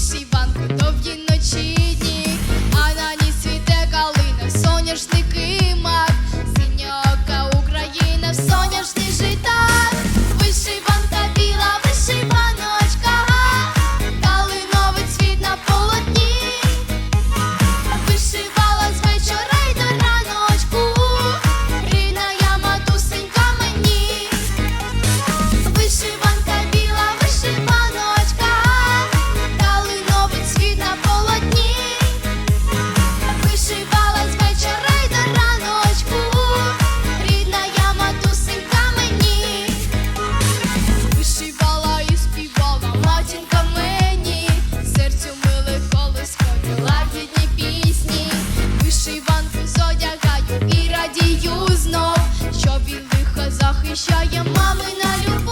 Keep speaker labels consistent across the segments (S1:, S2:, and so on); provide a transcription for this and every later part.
S1: висіванку довгі ночі. Захищає мамина любов.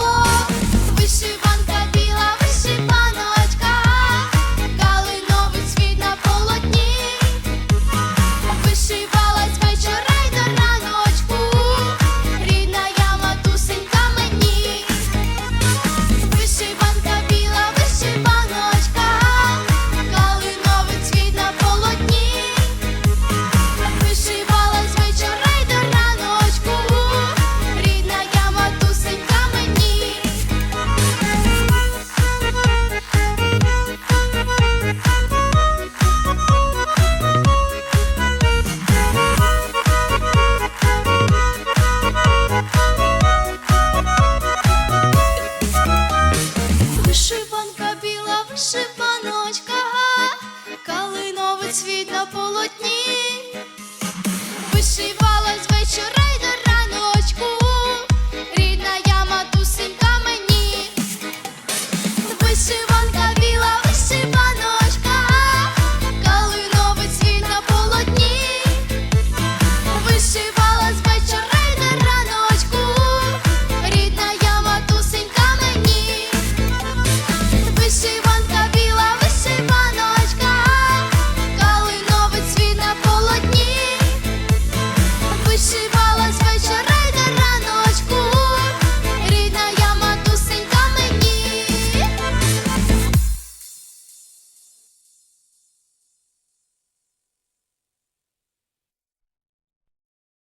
S1: noite vai.